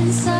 inside.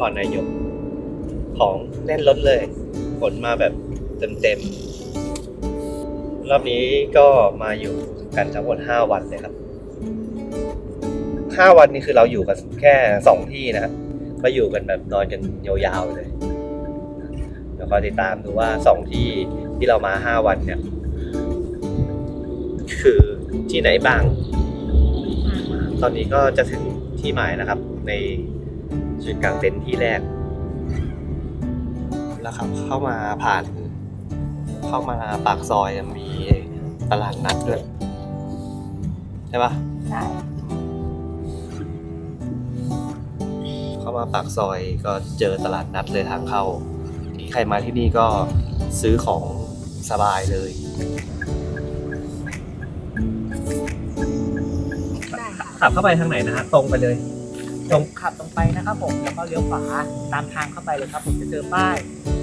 ครนายก ของแน่นรถเลยขนมาแบบเต็มๆ รอบนี้ก็มาอยู่กันทั้งหมด5วันเลยครับ 5 วันนี้คือเราอยู่กันแค่สองที่นะครับก็อยู่กันแบบนอนกันยาวๆเลยเดี๋ยวคอยติดตามดูว่าสองที่ที่เรามา 5 วันเนี่ย คือที่ไหนบ้าง ตอนนี้ก็จะถึงที่หมายนะครับใน จุดกลางเต็นท์ที่แรก แล้วครับเข้ามาผ่าน เข้ามาปากซอยมีตลาดนัดด้วย ใช่ปะใช่เข้ามาปากซอยก็เจอตลาดนัดเลยทางเข้า ที่ใครมาที่นี่ก็ซื้อของสบายเลยได้ค่ะขับเข้าไปทางไหนนะฮะตรงไปเลย ตรงขับตรงไปนะครับผมแล้วก็เลี้ยวขวาตามทางเข้าไปเลยครับผมจะเจอป้าย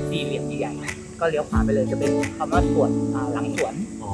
สี่เหลี่ยมใหญ่ๆก็เลี้ยวขวาไปเลยจะเป็นคำว่าสวนอ่าหลังสวนอ๋อ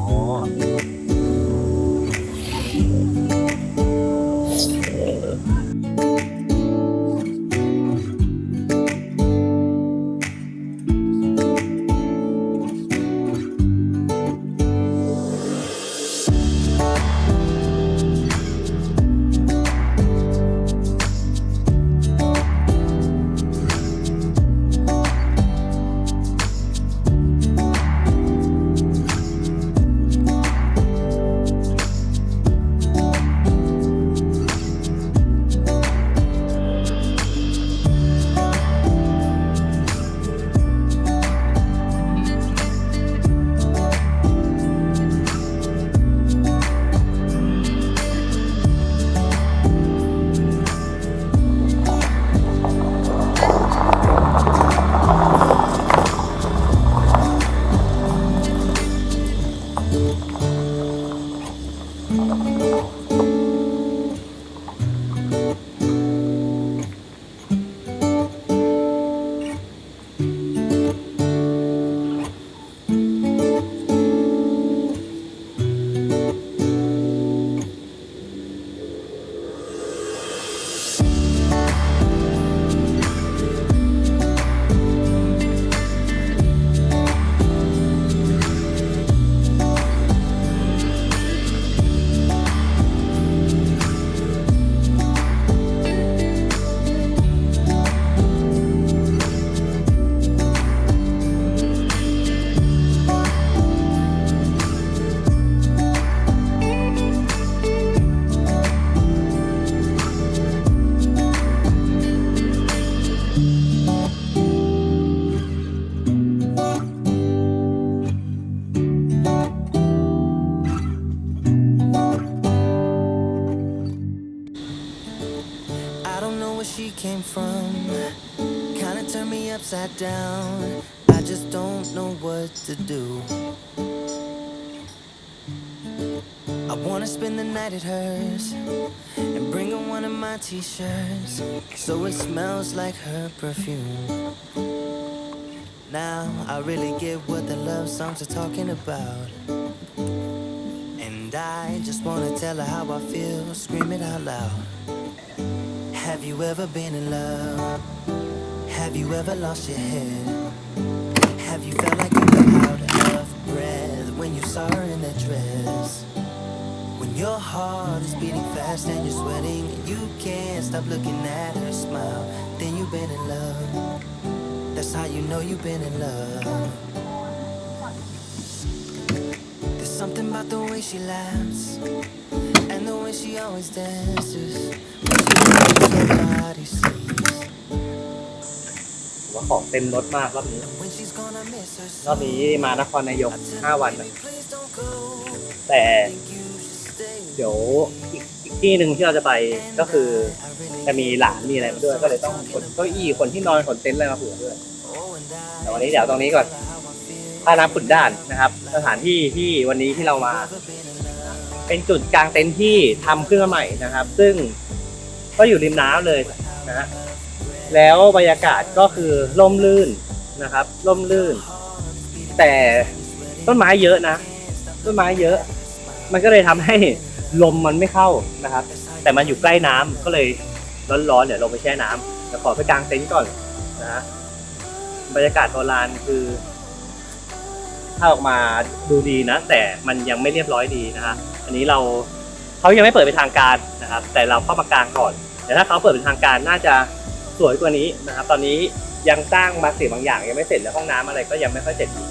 don't know where she came from. Kinda turned me upside down. I just don't know what to do. I wanna spend the night at hers and bring her one of my t shirts so it smells like her perfume. Now I really get what the love songs are talking about. And I just wanna tell her how I feel, scream it out loud. Have you ever been in love? Have you ever lost your head? Have you felt like you were out of breath when you saw her in that dress? When your heart is beating fast and you're sweating, and you can't stop looking at her smile, then you've been in love. That's how you know you've been in love. There's something about the way she laughs and the way she always dances. ว่าของเต็มรถมากรอบนี้ รอบนี้มานครนายก 5 วันอะแต่ เดี๋ยวอีกอีกที่หนึ่งที่เราจะไปก็คือ จะมีหลานมีอะไรมาด้วย ก็เลยต้องขนเก้าอี้ขนที่นอนขนเต็นท์อะไรมาเผื่อด้วยแต่วันนี้เดี๋ยวตรงนี้ก่อน how I feel. ท่าน้ำขุนด่านนะครับ สถานที่ที่วันนี้ที่เรามา เป็นจุดกลางเต็นท์ที่ทำขึ้นมาใหม่นะครับ ซึ่ง ก็อยู่ริมน้ำเลยนะฮะแล้วบรรยากาศก็คือร่มรื่นนะครับร่มรื่น แต่ต้นไม้เยอะนะ ต้นไม้เยอะ มันก็เลยทำให้ลมมันไม่เข้านะครับ แต่มันอยู่ใกล้น้ำก็เลยร้อนๆเดี๋ยวลงไปแช่น้ำเดี๋ยวขอไปกางเต็นท์ก่อนนะฮะบรรยากาศโบราณคือถ้าออกมาดูดีนะ แต่มันยังไม่เรียบร้อยดีนะฮะอันนี้เราเขายังไม่เปิดเป็นทางการนะครับ แต่เราเข้ามากลางก่อน แต่ถ้าเขาเปิดเป็นทางการน่าจะสวยกว่านี้นะครับ ตอนนี้ยังสร้างมาสิ่งบางอย่างยังไม่เสร็จแล้วห้องน้ำอะไรก็ยังไม่ค่อยเสร็จดี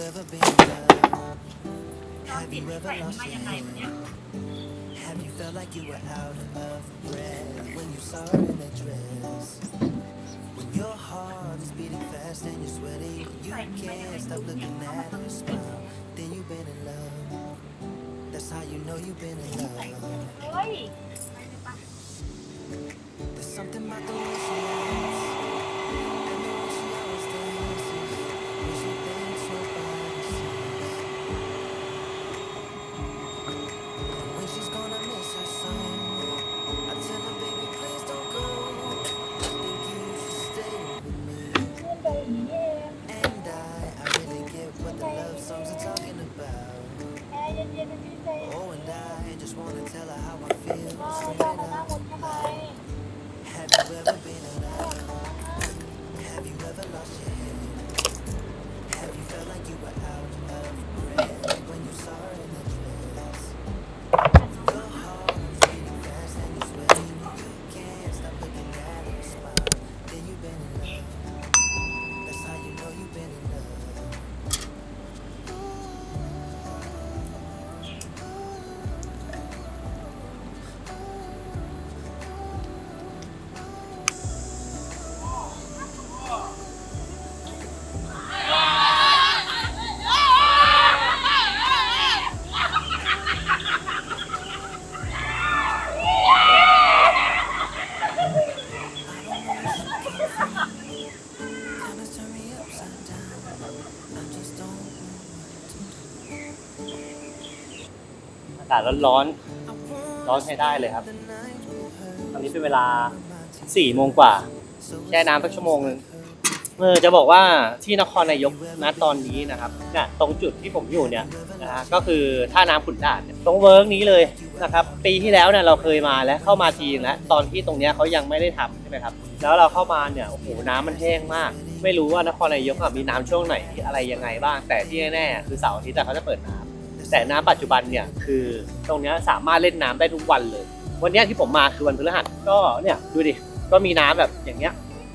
ever been loved? Have you ever lost your head? Have you felt like you were out of breath when you saw her in that dress? When your heart is beating fast and you're sweating, you can't stop looking at her smile. Then you've been in love. That's how you know you've been in love. There's something about the ากาศร้อนๆ ร้อนใช้ได้เลยครับ ตอนนี้เป็นเวลา4โมงกว่า แช่น้ำสักชั่วโมงนึงเออจะบอกว่าที่นครนายกณตอนนี้นะครับเนี่ยตรงจุดที่ผมอยู่เนี่ยนะฮะก็คือท่าน้ำขุนด่านตรงเวิร์กนี้เลยนะครับ ปีที่แล้วเนี่ยเราเคยมาแล้วเข้ามาทีนแล้วตอนที่ตรงเนี้ยเขายังไม่ได้ทำใช่ไหมครับ แล้วเราเข้ามาเนี่ยโอ้โหน้ำมันแห้งมาก ไม่รู้ว่านครนายกมีน้ำช่วงไหนอะไรยังไงบ้าง แต่ที่แน่ๆคือเสาร์อาทิตย์อะเขาจะเปิดน้ำ แต่น้ำปัจจุบันเนี่ยคือตรงนี้สามารถเล่นน้ำได้ทุกวันเลย วันนี้ที่ผมมาคือวันพฤหัสก็เนี่ยดูดิก็มีน้ำแบบอย่างเงี้ย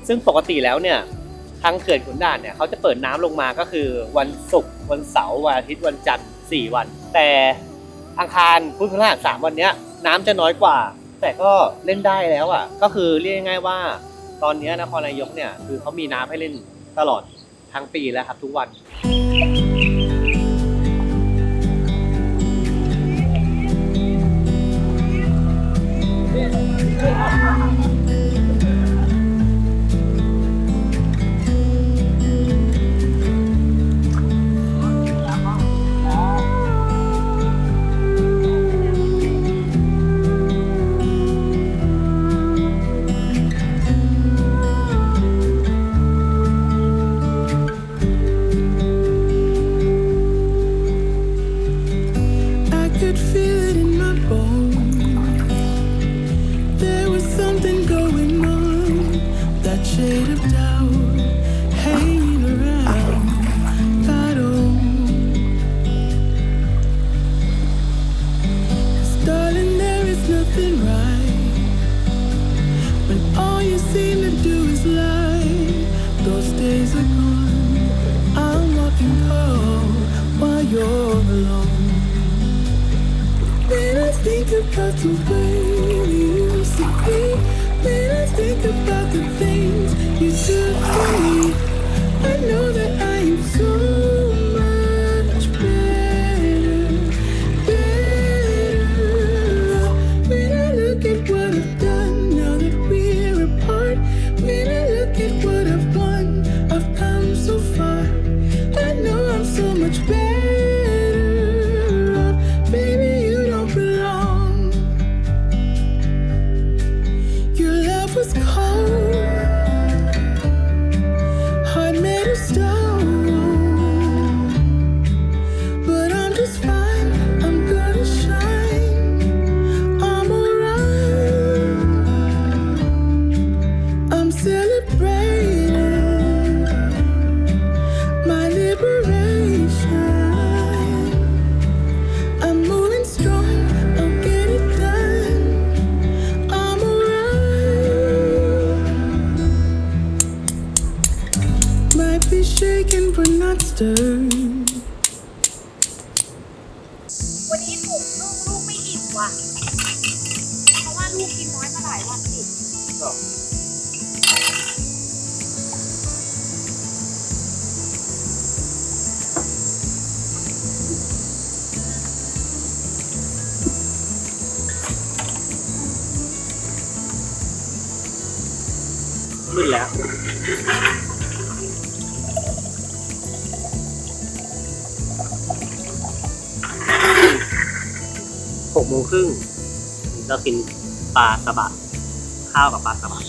ซึ่งปกติแล้วเนี่ยทางเขื่อนขุนด่านเนี่ยเขาจะเปิดน้ำลงมาก็คือวันศุกร์วันเสาร์วันอาทิตย์วันจันทร์สี่วัน แต่อังคารพุธพฤหัสสามวันเนี้ยน้ำจะน้อยกว่า แต่ก็เล่นได้แล้วอะก็คือเรียกง่ายๆว่า ตอนนี้นครนายกเนี่ยคือเขามีน้ำให้เล่นตลอดทั้งปีแล้วครับทุกวัน When all you seem to do is lie. Those days are gone. I'm walking cold while you're alone. When I think about the way we used to be, when I think about the things you do for me, I know that I กโมงครึ่งเรากินปลาสบะข้าวกับปลาสบะ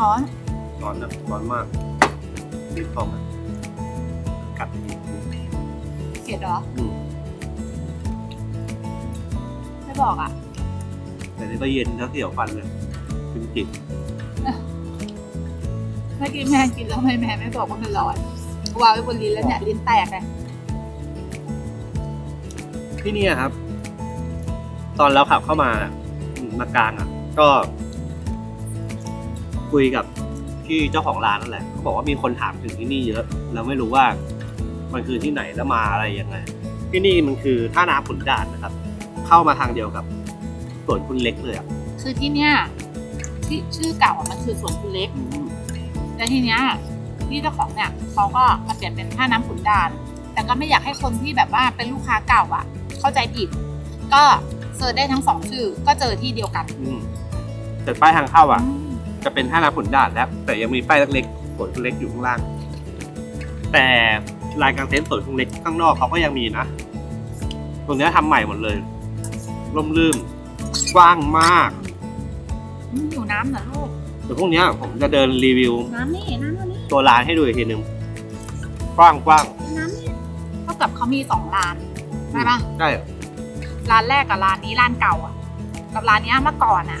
ร้อน ร้อนนะร้อนมากรีบพอมันกัดไปอีกเผ็ดเหรอ อืมไม่บอกอะ แต่นี่ก็เย็นแล้วเสียวฟันเลยจริงเมื่อกี้แม่กินแล้วทำไม่แม่ไม่บอกว่ามันร้อนวางไว้บนลิ้นแล้วเนี่ยลิ้นแตกเลยๆที่นี่อะครับ ตอนเราขับเข้ามาอะอืมมากลางอะ ก็ คุยกับที่เจ้าของร้านนั่นแหละเขาบอกว่ามีคนถามถึงที่นี่เยอะเราไม่รู้ว่ามันคือที่ไหนแล้วมาอะไรยังไง ที่นี่มันคือท่าน้ำขุนด่านนะครับ เข้ามาทางเดียวกับสวนคุณเล็กเลยอะคือที่เนี่ยที่ชื่อเก่าอะมันคือสวนคุณเล็กอืมแต่ทีเนี้ยพี่เจ้าของเนี่ยเขาก็มาเปลี่ยนเป็นท่าน้ำขุนด่าน แต่ก็ไม่อยากให้คนที่แบบว่าเป็นลูกค้าเก่าอะเข้าใจผิด ก็เซิร์ชได้ทั้งสองชื่อก็เจอที่เดียวกัน อืมแต่ป้ายทางเข้าอะ จะเป็นท่าน้ำขุนด่านแล้ว แต่ยังมีป้ายเล็กๆสวนคุณเล็กอยู่ข้างล่าง แต่ลายกางเต็นท์สวนคุณเล็กข้างนอกเขาก็ยังมีนะ ตรงเนี้ยทำใหม่หมดเลยร่มรื่นกว้างมากอืมอยู่น้ำเหรอลูกเดี๋ยวพรุ่งเนี้ยผมจะเดินรีวิว น้ำนี่น้ำตัวนี้ตัวร้านให้ดูอีกทีหนึ่งกว้างกว้างน้ำนี่เท่ากับเขามีสองร้านใช่ปะใช่ร้านแรกกับร้านนี้ร้านเก่าอะ กับร้านเนี้ยเมื่อก่อนอะ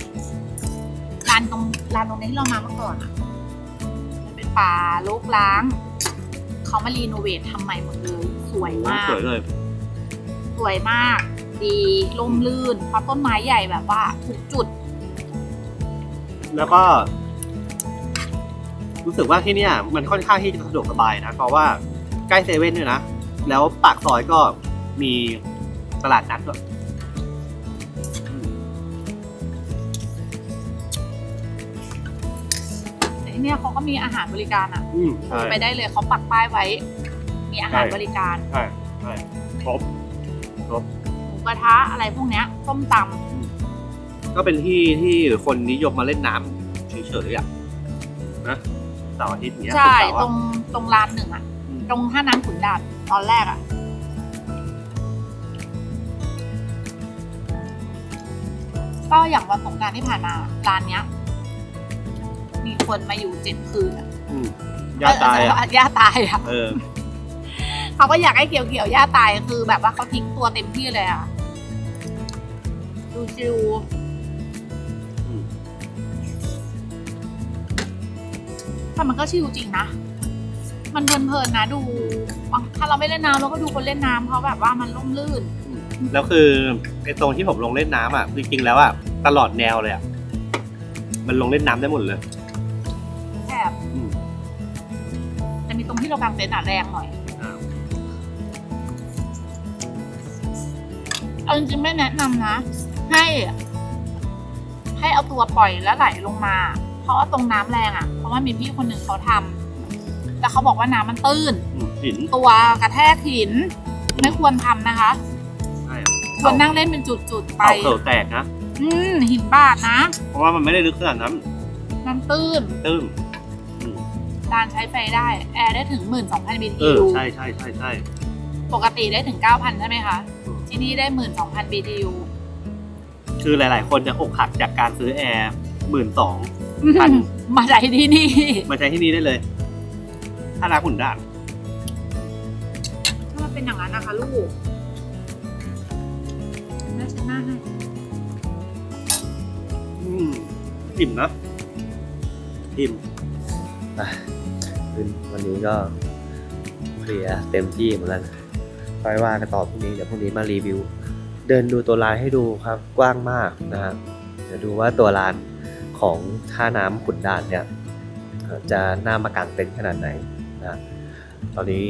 ร้านตรงร้านตรงนี้ที่เรามาเมื่อก่อนอะ มันเป็นป่าลกล้าง เขามารีโนเวททำใหม่หมดเลย สวยมาก สวยเลย สวยมาก ดีร่มลื่นเพราะต้นไม้ใหญ่แบบว่าถูกจุด แล้วก็ รู้สึกว่าที่เนี่ย มันค่อนข้างที่จะสะดวกสบายนะเพราะว่าใกล้เซเว่นด้วยนะ แล้วปากซอยก็มีตลาดนัดด้วย ที่เนี่ยเขาก็มีอาหารบริการอะอืมใช่ ไปได้เลยเขาปักป้ายไว้ มีอาหารใช่ บริการใช่ใช่ครบ หมูกระทะอะไรพวกเนี้ยส้มตก็เป็นที่ที่คนนิยมมาเล่นน้ำเฉยๆอะนะเสาร์อาทิตย์เนี้ำยใช่ศุกเสาตรงตรงร้านหนึ่งอะ อืมตรงท่าน้ำขุนด่านตอนแรกอะ ก็อย่างวันสงกรารที่ผ่านมาร้านเนี้ย มีคนมาอยู่เจ็ดคืนอะอืมย่าตายอะ เย่าตายอะเออ เขาก็อยากให้เกี่ยวเกี่ยวๆย่าตายคือ แบบว่าเขาทิ้งตัวเต็มที่เลยอะดูชิวอืม แต่มันก็ชิวจริงนะ มันเพลินๆนะดูบางถ้าเราไม่เล่นน้ำเราก็ดูคนเล่นน้ำเพราะแบบว่ามันร่มรื่น แล้วคือไอ้ตรงที่ผมลงเล่นน้ำอะ จริงๆแล้วอะ ตลอดแนวเลยอะ มันลงเล่นน้ำได้หมดเลย ที่เรากางเต็นท์อะแรงหน่อยอ่าเอาจริงๆไม่แนะนำนะ ให้ ให้เอาตัวปล่อยแล้วไหลลงมา เพราะว่าตรงน้ำแรงอะเพราะว่ามีพี่คนหนึ่งเขาทำแต่เขาบอกว่าน้ำมันตื้น อืมหินตัวกระแทกหิน ไม่ควรทำนะคะ ใช่ควรนั่งเล่นเป็นจุดๆไปเอาเข่าแตกนะ อืมหินบาดนะ เพราะว่ามันไม่ได้ลึกขนาดนั้นน้ำตื้นตื้นอื มดานใช้ไฟได้ แอร์ได้ถึง 12,000 เอ BTU อใช่ใช่ใช่ใช่ ปกติได้ถึง 9,000 ใช่ไหมคะที่นี่ได้ 12,000 BTU คือหลาย ๆ คนจะอกหักจากการซื้อแอร์หมื่นสอง พัน มาใช้ที่นี่ มาใช้ที่นี่ได้เลย ถ้ารักหุ่นด่าน ถ้ามันเป็นอย่างนั้นนะคะลูกแม่ฉันหน้าให้อืมอิ่มนะอิ่ม คืนวันนี้ก็เคลียเต็มที่เหมือนกันค่อยว่ากันต่อพรุ่งนี้เดี๋ยวพรุ่งนี้มารีวิว เดินดูตัวร้านให้ดูครับกว้างมากนะครับเดี๋ยวดูว่าตัวร้านของท่าน้ำขุนด่านเนี่ยจะน่ามากางเต็นท์ขนาดไหนนะตอนนี้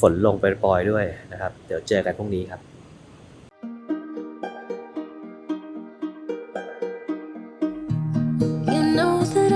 ฝนลงไปปล่อยด้วยนะครับ เดี๋ยวเจอกันพรุ่งนี้ครับ You know that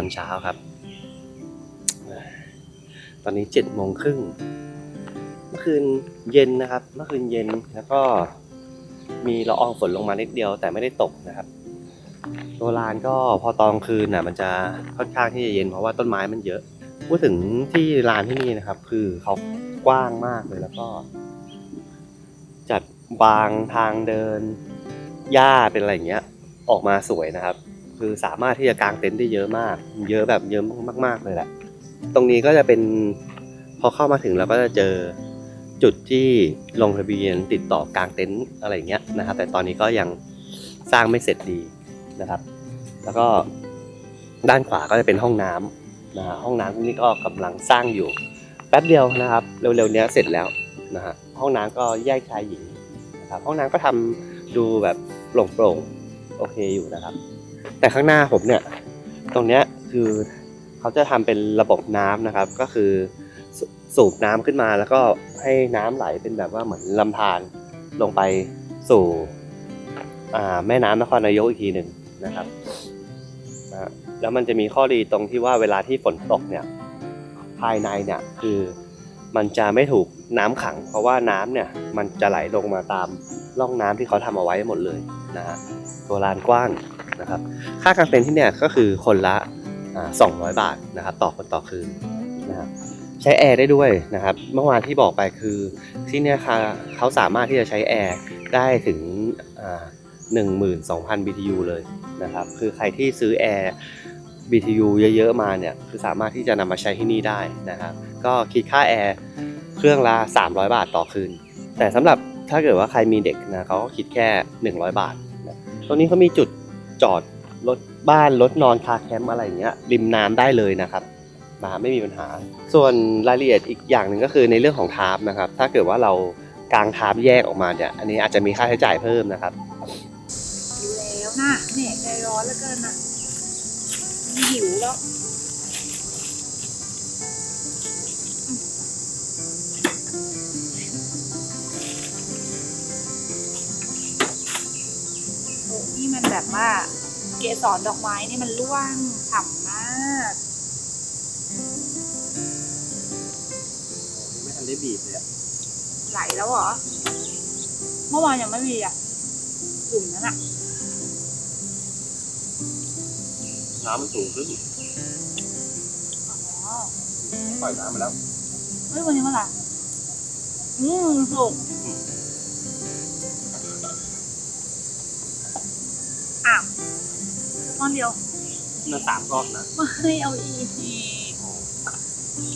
อนเช้าครับ ตอนนี้เจ็ดโมงครึ่ง เมื่อคืนเย็นนะครับ เมื่อคืนเย็นแล้วก็มีละอองฝนลงมานิดเดียวแต่ไม่ได้ตกนะครับตัวลานก็พอตอนคืนน่ะมันจะค่อนข้างที่จะเย็นเพราะว่าต้นไม้มันเยอะ พูดถึงที่ลานที่นี่นะครับ คือเขากว้างมากเลยแล้วก็ จัดวางทางเดินหญ้าเป็นอะไรอย่างเงี้ย ออกมาสวยนะครับ คือสามารถที่จะกางเต็นท์ได้เยอะมาก เยอะแบบเยอะมาก ๆ เลยแหละ ตรงนี้ก็จะเป็นพอเข้ามาถึงเราก็จะเจอจุดที่ลงทะเบียนติดต่อกางเต็นท์อะไรอย่างเงี้ยนะครับ แต่ตอนนี้ก็ยังสร้างไม่เสร็จดีนะครับ แล้วก็ด้านขวาก็จะเป็นห้องน้ำนะฮะห้องน้ำนี่ก็กำลังสร้างอยู่ แป๊บเดียวนะครับ เร็วๆนี้เสร็จแล้วนะฮะห้องน้ำก็แยกชายหญิงนะครับห้องน้ำก็ทำดูแบบโปร่งๆโอเคอยู่นะครับ แต่ข้างหน้าผมเนี่ย ตรงเนี้ยคือเขาจะทำเป็นระบบน้ำนะครับ ก็คือสูบน้ำขึ้นมาแล้วก็ให้น้ำไหลเป็นแบบว่าเหมือนลำธารลงไปสู่แม่น้ำนครนายกอีกทีหนึ่งนะครับนะแล้วมันจะมีข้อดีตรงที่ว่าเวลาที่ฝนตกเนี่ยภายในเนี่ยคือมันจะไม่ถูกน้ำขัง เพราะว่าน้ำเนี่ยมันจะไหลลงมาตามร่องน้ำที่เขาทำเอาไว้หมดเลยนะฮะตัวลานกว้าง นะครับ ค่ากางเต็นท์ที่เนี่ยก็คือคนละอ่า200 บาทนะครับ ต่อคนต่อคืนนะครับใช้แอร์ได้ด้วยนะครับ เมื่อวานที่บอกไปคือที่เนี่ยค่ะเขาสามารถที่จะใช้แอร์ได้ถึงอ่า12,000 BTU เลยนะครับ คือใครที่ซื้อแอร์ BTU เยอะๆมาเนี่ย คือสามารถที่จะนำมาใช้ที่นี่ได้นะครับ ก็คิดค่าแอร์เครื่องละ 300 บาทต่อคืน แต่สำหรับถ้าเกิดว่าใครมีเด็กนะเขาก็คิดแค่ 100 บาทนะตรงนี้เขามีจุด จอดรถบ้านรถนอนคาแคมป์อะไรอย่างเงี้ยริมน้ำได้เลยนะครับนะไม่มีปัญหา ส่วนรายละเอียดอีกอย่างหนึ่งก็คือในเรื่องของทาร์ปนะครับ ถ้าเกิดว่าเรากางทาร์ปแยกออกมาเนี่ย อันนี้อาจจะมีค่าใช้จ่ายเพิ่มนะครับหิวแล้วนะเนี่ยใจร้อนเหลือเกินนะหิวแล้ว แบบว่าเกสรดอกไม้นี่มันร่วงฉ่ำมากไม่ทันได้บีบเลยอะไหลแล้วเหรอ เมื่อวานยังไม่มีอะกลุ่มนั้นอะ น้ำมันสูงขึ้นอ๋อปล่อยน้ำมาแล้วเฮ้ยวันนี้เมื่อไหร่อืมสุกอ้ ก้อนเดียวน่าสามก้อนนะไม่เอาอีก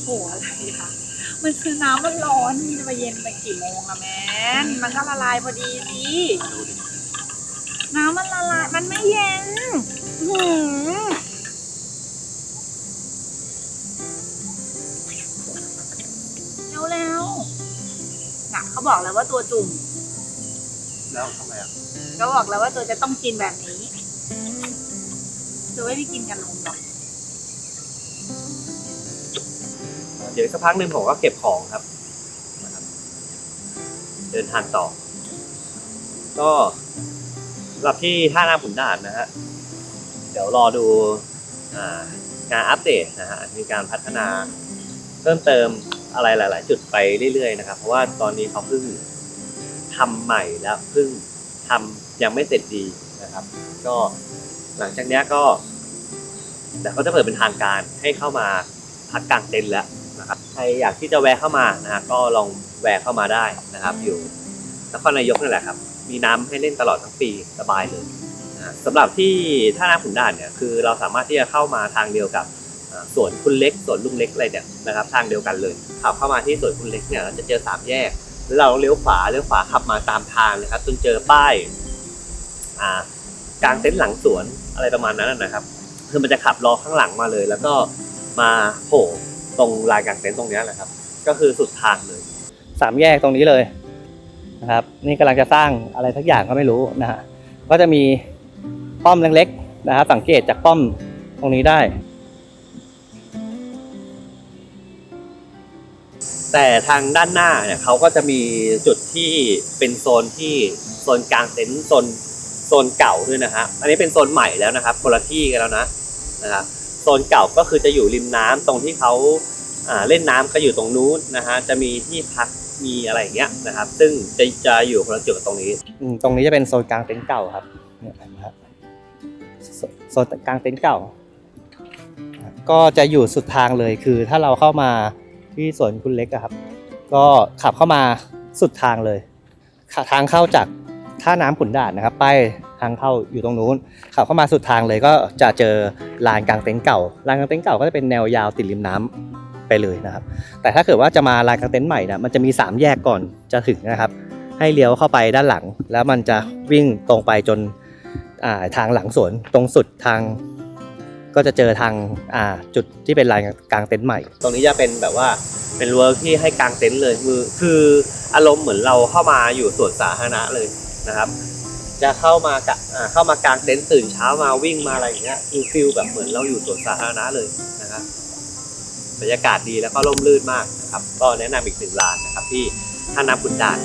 โหอะไรคะมันคือน้ำมันร้อนมันจะมาเย็นไปกี่โมงอะแมนมันก็ละลายพอดีสิดูดิน้ำมันละลายมันไม่เย็นอื้อหือเร็วๆน่ะเขาบอกแล้วว่าตัวจุ่มแล้วทำไมอะก็บอกแล้วว่าตัวจะต้องกินแบบนี้ ตัวไม่ได้กินกันนมหรอกเดี๋ยวสักพักหนึ่งผมก็เก็บของครับ เดินทางต่อ ก็สำหรับที่ท่าน้ำขุนด่านนะฮะ เดี๋ยวรอดูอ่างานอัปเดตนะฮะ มีการพัฒนาเพิ่มเติมอะไรหลาย ๆ จุดไปเรื่อย ๆ นะครับ เพราะว่าตอนนี้เขาเพิ่งทำใหม่แล้วเพิ่งทำยังไม่เสร็จดีนะครับ ก็หลังจากนี้ก็ เดี๋ยวเขาจะเปิดเป็นทางการให้เข้ามาพักกลางเต็นท์แล้วนะครับใครอยากที่จะแวะเข้ามานะฮะก็ลองแวะเข้ามาได้นะครับ อยู่นครนายกนั่นแหละครับ มีน้ำให้เล่นตลอดทั้งปีสบายเลยนะสำหรับที่ท่าน้ำขุนด่านเนี่ยคือเราสามารถที่จะเข้ามาทางเดียวกับสวนคุณเล็กสวนลุงเล็กอะไรเนี่ยนะครับทางเดียวกันเลยขับเข้ามาที่สวนคุณเล็กเนี่ยเราจะเจอสามแยกแล้วเราเลี้ยวขวาเลี้ยวขวาขับมาตามทางนะครับจนเจอป้ายกลางเต็นท์หลังสวนอะไรประมาณนั้นนะครับ คือมันจะขับล้อข้างหลังมาเลย แล้วก็มาโผล่ตรงลานกลางเต็นท์ตรงเนี้ยแหละครับ ก็คือสุดทางเลยสามแยกตรงนี้เลยนะครับ นี่กำลังจะสร้างอะไรทักอย่างก็ไม่รู้นะฮะก็จะมีป้อมเล็กๆนะครับสังเกตจากป้อมตรงนี้ได้ แต่ทางด้านหน้าเนี่ยเขาก็จะมีจุดที่เป็นโซนที่โซนกลางเต็นท์โซนโซนเก่าด้วยนะฮะอันนี้เป็นโซนใหม่แล้วนะครับคนละที่กันแล้วนะ นะครับโซนเก่าก็คือจะอยู่ริมน้ำตรงที่เขาเล่นน้ำก็อยู่ตรงนู้นนะฮะจะมีที่พักมีอะไรอย่างเงี้ยนะครับ ซึ่งจะจะอยู่คนละจุดกับตรงนี้ตรงนี้จะเป็นโซนกลางเต็นท์เก่าครับเนี่ยนะครับโซนกลางเต็นท์เก่า ก็จะอยู่สุดทางเลยคือถ้าเราเข้ามาที่สวนคุณเล็กครับ ก็ขับเข้ามาสุดทางเลยทางเข้าจาก ท่าน้ำขุนด่านนะครับป้ายทางเข้าอยู่ตรงนู้นขับเข้ามาสุดทางเลยก็จะเจอลานกลางเต็นท์เก่าลานกลางเต็นท์เก่าก็จะเป็นแนวยาวติดริมน้ำไปเลยนะครับ แต่ถ้าเกิดว่าจะมาลานกลางเต็นท์ใหม่นะมันจะมีสามแยกก่อนจะถึงนะครับ ให้เลี้ยวเข้าไปด้านหลัง แล้วมันจะวิ่งตรงไปจนาทางหลังสวนตรงสุดทางก็จะเจอทางาจุดที่เป็นลานกลางเต็นท์ใหม่ ตรงนี้จะเป็นแบบว่าเป็นเวิร์กที่ให้กางเต็นท์เลยคือคืออารมณ์เหมือนเราเข้ามาอยู่สวนสาธารณะเลย นะครับ จะเข้ามากะอ่าเข้ามากางเต็นท์ตื่นเช้ามาวิ่งมาอะไรอย่างเงี้ยคือฟิลแบบเหมือนเราอยู่สวนสาธารณะเลยนะครับบรรยากาศดีแล้วก็ร่มรื่นมากนะครับ ก็แนะนำอีกหนึ่งร้านนะครับที่ท่าน้ำขุนด่าน